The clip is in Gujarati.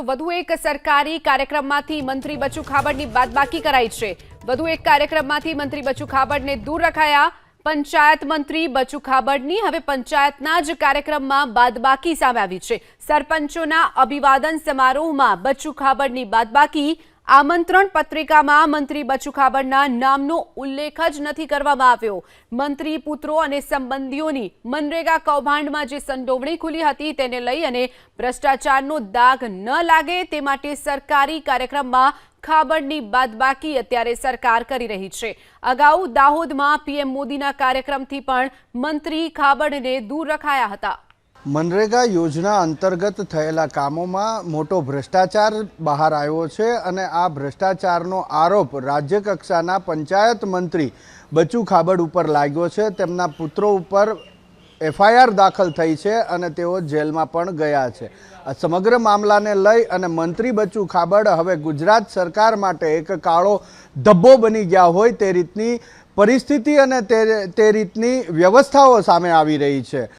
તો વધુ એક સરકારી કાર્યક્રમમાંથી મંત્રી બચુ ખાબડની બાદબાકી કરાઈ છે. વધુ એક કાર્યક્રમમાંથી મંત્રી બચુ ખાબડને દૂર રખાયા. પંચાયત મંત્રી બચુ ખાબડની હવે પંચાયતના જ કાર્યક્રમમાં બાદબાકી સામે આવી છે. સરપંચોના અભિવાદન સમારોહમાં બચુ ખાબડની બાદબાકી આમંત્રણ પત્રિકામાં મંત્રી બચુ ખાબડના નામનો ઉલ્લેખ જ નથી કરવામાં આવ્યો. મંત્રી, પુત્રો અને સંબંધીઓની મનરેગા કૌભાંડમાં જે સંડોવણી ખુલી હતી તેને લઈ અને ભ્રષ્ટાચારનો દાગ ન લાગે તે માટે સરકારી કાર્યક્રમમાં ખાબડની બાદબાકી અત્યારે સરકાર કરી રહી છે. અગાઉ દાહોદમાં પીએમ મોદીના કાર્યક્રમથી પણ મંત્રી ખાબડને દૂર રખાયા હતા. મનરેગા યોજના અંતર્ગત થયેલા કામોમાં મોટો ભ્રષ્ટાચાર બહાર આવ્યો છે અને આ ભ્રષ્ટાચારનો આરોપ રાજ્ય કક્ષાના પંચાયત મંત્રી બચુ ખાબડ ઉપર લાગ્યો છે. તેમના પુત્રો ઉપર એફઆઈઆર દાખલ થઈ છે અને તેઓ જેલમાં પણ ગયા છે. આ સમગ્ર મામલાને લઈ અને મંત્રી બચુ ખાબડ હવે ગુજરાત સરકાર માટે એક કાળો ધબ્બો બની ગયા હોય તે રીતની પરિસ્થિતિ અને તે તે રીતની વ્યવસ્થાઓ સામે આવી રહી છે.